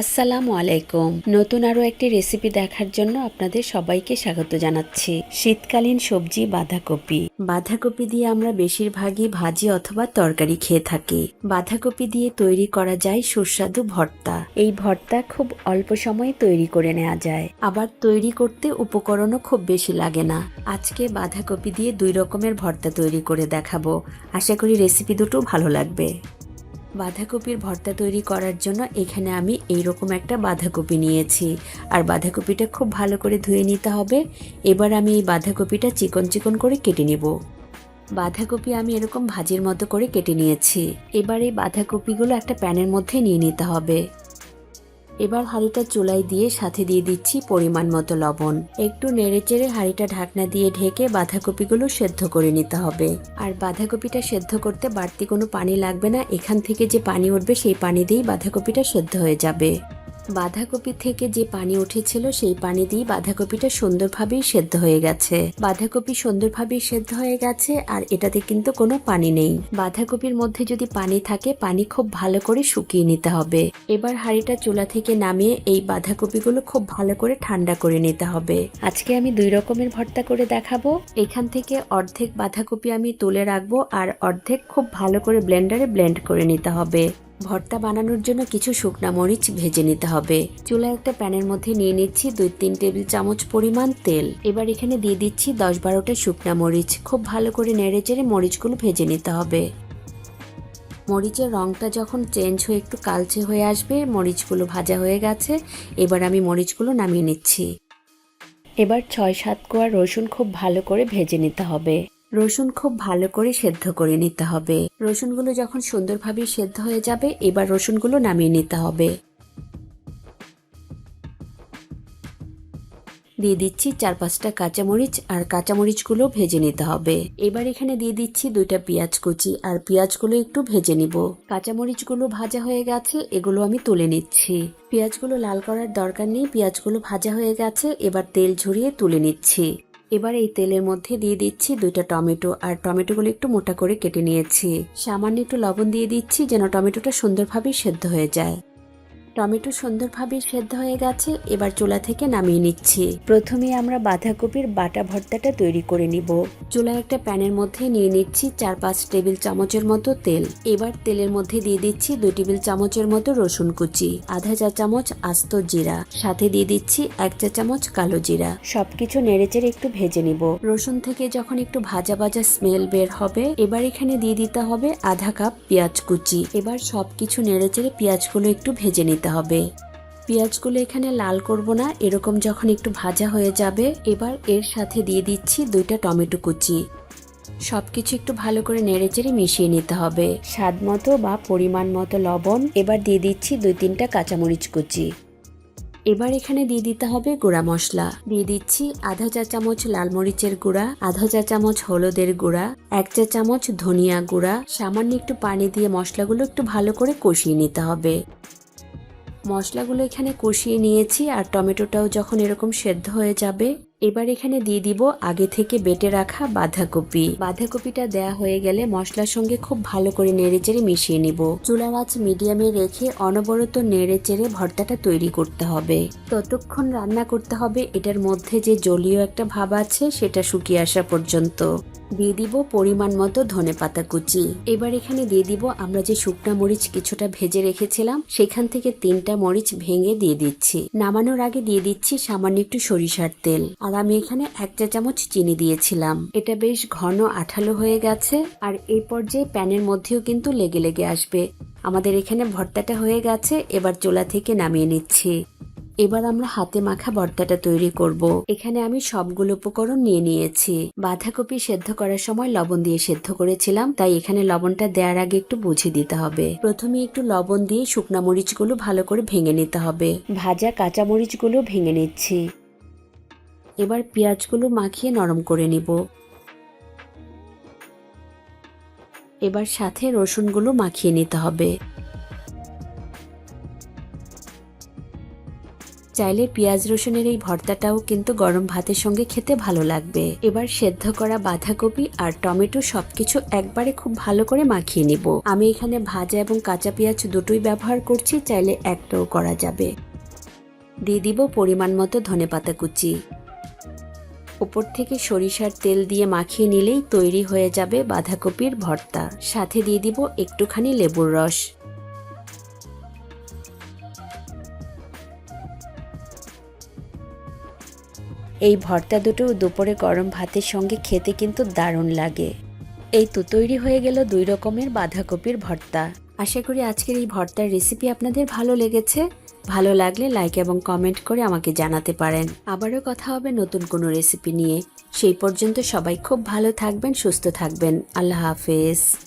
আসসালামু আলাইকুম। নতুন আরও একটি রেসিপি দেখার জন্য আপনাদের সবাইকে স্বাগত জানাচ্ছি। শীতকালীন সবজি বাঁধাকপি। বাঁধাকপি দিয়ে আমরা বেশিরভাগই ভাজি অথবা তরকারি খেয়ে থাকি। বাঁধাকপি দিয়ে তৈরি করা যায় সুস্বাদু ভর্তা। এই ভর্তা খুব অল্প সময়ে তৈরি করে নেওয়া যায়। আবার তৈরি করতে উপকরণও খুব বেশি লাগে না। আজকে বাঁধাকপি দিয়ে দুই রকমের ভর্তা তৈরি করে দেখাবো। আশা করি রেসিপি দুটো ভালো লাগবে। বাঁধাকপির ভর্তা তৈরি করার জন্য এখানে আমি এই রকম একটা বাঁধাকপি নিয়েছি। আর বাঁধাকপিটা খুব ভালো করে ধুয়ে নিতে হবে। এবার আমি এই বাঁধাকপিটা চিকন চিকন করে কেটে নেব। বাঁধাকপি আমি এরকম ভাজির মতো করে কেটে নিয়েছি। এবার এই বাঁধাকপিগুলো একটা প্যানের মধ্যে নিয়ে নিতে হবে। এবার হাঁড়িটা চুলাই দিয়ে সাথে দিয়ে দিচ্ছি পরিমাণ মতো লবণ। একটু নেড়েচেড়ে হাঁড়িটা ঢাকনা দিয়ে ঢেকে বাঁধাকপিগুলো সেদ্ধ করে নিতে হবে। আর বাঁধাকপিটা সেদ্ধ করতে বাড়তি কোনো পানি লাগবে না, এখান থেকে যে পানি উঠবে সেই পানি দিয়েই বাঁধাকপিটা সেদ্ধ হয়ে যাবে। বাঁধাকপি থেকে যে পানি উঠেছিল, সেই পানি দিয়ে বাঁধাকপিটা সুন্দরভাবেই সেদ্ধ হয়ে গেছে। বাঁধাকপি সুন্দরভাবেই সেদ্ধ হয়ে গেছে আর এটাতে কিন্তু কোনো পানি নেই। বাঁধাকপির মধ্যে যদি পানি থাকে, পানি খুব ভালো করে শুকিয়ে নিতে হবে। এবার হাঁড়িটা চুলা থেকে নামিয়ে এই বাঁধাকপিগুলো খুব ভালো করে ঠান্ডা করে নিতে হবে। আজকে আমি দুই রকমের ভর্তা করে দেখাবো। এখান থেকে অর্ধেক বাঁধাকপি আমি তুলে রাখব আর অর্ধেক খুব ভালো করে ব্লেন্ডারে ব্লেন্ড করে নিতে হবে। ভর্তা বানানোর জন্য কিছু শুকনা মরিচ ভেজে নিতে হবে। চুলায় একটা প্যানের মধ্যে নিয়ে নিচ্ছি দুই তিন টেবিল চামচ পরিমাণ তেল। এবার এখানে দিয়ে দিচ্ছি দশ বারোটা শুকনা মরিচ। খুব ভালো করে নেড়ে চেড়ে মরিচগুলো ভেজে নিতে হবে। মরিচের রংটা যখন চেঞ্জ হয়ে একটু কালচে হয়ে আসবে, মরিচগুলো ভাজা হয়ে গেছে। এবার আমি মরিচগুলো নামিয়ে নিচ্ছি। এবার ছয় সাত কোয়া রসুন খুব ভালো করে ভেজে নিতে হবে। রসুন খুব ভালো করে সেদ্ধ করে নিতে হবে। রসুনগুলো যখন সুন্দরভাবে সেদ্ধ হয়ে যাবে, এবার রসুনগুলো নামিয়ে নিতে হবে। দিয়ে দিচ্ছি চার পাঁচটা কাঁচামরিচ আর কাঁচামরিচগুলো ভেজে নিতে হবে। এবার এখানে দিয়ে দিচ্ছি দুইটা পেঁয়াজ কুচি আর পেঁয়াজগুলো একটু ভেজে নিব। কাঁচামরিচগুলো ভাজা হয়ে গেছে, এগুলো আমি তুলে নিচ্ছি। পেঁয়াজগুলো লাল করার দরকার নেই, পেঁয়াজগুলো ভাজা হয়ে গেছে, এবার তেল ঝরিয়ে তুলে নিচ্ছি। এবার এই তেলের মধ্যে দিয়ে দিচ্ছি দুইটা টমেটো, আর টমেটোগুলো একটু মোটা করে কেটে নিয়েছি। সামান্য একটু লবণ দিয়ে দিচ্ছি যেন টমেটোটা সুন্দরভাবে সেদ্ধ হয়ে যায়। টমেটো সুন্দরভাবে সেদ্ধ হয়ে গেছে, এবার চুলা থেকে নামিয়ে নিচ্ছি। প্রথমে আমরা বাঁধাকপির বাটা ভর্তাটা তৈরি করে নিব। চুলায় একটা প্যানের মধ্যে নিয়ে নিচ্ছি চার পাঁচ টেবিল চামচের মতো তেল। এবার তেলের মধ্যে দিয়ে দিচ্ছি দু টেবিল চামচের মতো রসুন কুচি, আধা চা চামচ আস্ত জিরা, সাথে দিয়ে দিচ্ছি এক চা চামচ কালো জিরা। সবকিছু নেড়েচেড়ে একটু ভেজে নিব। রসুন থেকে যখন একটু ভাজা ভাজা স্মেল বের হবে, এবার এখানে দিয়ে দিতে হবে আধা কাপ পেঁয়াজ কুচি। এবার সবকিছু নেড়েচেড়ে পেঁয়াজগুলো একটু ভেজে নিতে হবে। পেঁয়াজগুলো এখানে লাল করব না, এরকম যখন একটু ভাজা হয়ে যাবে, এবার এর সাথে দিয়ে দিচ্ছি দুইটা টমেটো কুচি। সব কিছু একটু ভালো করে নেড়েচেড়ে মিশিয়ে নিতে হবে। স্বাদ মতো বা পরিমাণ মতো লবণ, এবার দিয়ে দিচ্ছি দুই তিনটা কাঁচামরিচ কুচি। এবার এখানে দিয়ে দিতে হবে গুঁড়া মশলা। দিয়ে দিচ্ছি আধা চা চামচ লাল মরিচের গুঁড়া, আধা চা চামচ হলুদের গুঁড়া, এক চা চামচ ধনিয়া গুঁড়া। সামান্য একটু পানি দিয়ে মশলাগুলো একটু ভালো করে কষিয়ে নিতে হবে। মশলাগুলো এখানে কষিয়ে নিয়েছি আর টমেটোটাও যখন এরকম সেদ্ধ হয়ে যাবে, এবার এখানে দিয়ে দিব আগে থেকে বেটে রাখা বাঁধাকপি। বাঁধাকপিটা দেয়া হয়ে গেলে মশলার সঙ্গে খুব ভালো করে নেড়েচেড়ে মিশিয়ে নিব। চুলার আঁচ মিডিয়ামে রেখে অনবরত নেড়েচেড়ে ভর্তাটা তৈরি করতে হবে। ততক্ষণ রান্না করতে হবে এটার মধ্যে যে জলীয় একটা ভাব আছে সেটা শুকিয়ে আসা পর্যন্ত। দিয়ে দিব পরিমাণ মতো ধনে পাতা কুচি। এবার এখানে দিয়ে দিব আমরা যে শুকনা মরিচ কিছুটা ভেজে রেখেছিলাম, সেখান থেকে তিনটা মরিচ ভেঙে দিয়ে দিচ্ছি। নামানোর আগে দিয়ে দিচ্ছি সামান্য একটু সরিষার তেল। আর আমি এখানে এক চা চামচ চিনি দিয়েছিলাম। এটা বেশ ঘন আঠালো হয়ে গেছে, আর এই পর্যায়ে প্যানের মধ্যেও কিন্তু লেগে লেগে আসবে। আমাদের এখানে ভর্তাটা হয়ে গেছে, এবার চোলা থেকে নামিয়ে নিচ্ছি। এবার আমরা হাতে মাখা ভর্তাটা তৈরি করব। এখানে আমি সবগুলো উপকরণ নিয়ে নিয়েছি। বাঁধাকপি সেদ্ধ করার সময় লবণ দিয়ে সেদ্ধ করেছিলাম, তাই এখানে লবণটা দেওয়ার আগে একটু বুঝে দিতে হবে। প্রথমে একটু লবণ দিয়ে শুকনা মরিচগুলো ভালো করে ভেঙে নিতে হবে। ভাজা কাঁচা মরিচগুলো ভেঙে নিচ্ছি। এবার পেঁয়াজগুলো মাখিয়ে নরম করে নিব। এবার সাথে রসুনগুলো মাখিয়ে নিতে হবে। চাইলে পেঁয়াজ রসুনের এই ভর্তাটাও কিন্তু গরম ভাতের সঙ্গে খেতে ভালো লাগবে। এবার সেদ্ধ করা বাঁধাকপি আর টমেটো সবকিছু একবারে খুব ভালো করে মাখিয়ে নিব। আমি এখানে ভাজা এবং কাঁচা পেঁয়াজ দুটোই ব্যবহার করছি, চাইলে একটাও করা যাবে। দিয়ে দিব পরিমাণ মতো ধনেপাতা কুচি। উপর থেকে সরিষার তেল দিয়ে মাখিয়ে নিলেই তৈরি হয়ে যাবে বাঁধাকপির ভর্তা। সাথে দিয়ে দিব একটুখানি লেবুর রস। এই ভর্তা দুটো দুপুরে গরম ভাতের সঙ্গে খেতে কিন্তু দারুণ লাগে। এই তো তৈরি হয়ে গেল দুই রকমের বাঁধাকপির ভর্তা। আশা করি আজকের এই ভর্তার রেসিপি আপনাদের ভালো লেগেছে। ভালো লাগলে লাইক এবং কমেন্ট করে আমাকে জানাতে পারেন। আবারও কথা হবে নতুন কোনো রেসিপি নিয়ে। সেই পর্যন্ত সবাই খুব ভালো থাকবেন, সুস্থ থাকবেন। আল্লাহ হাফেজ।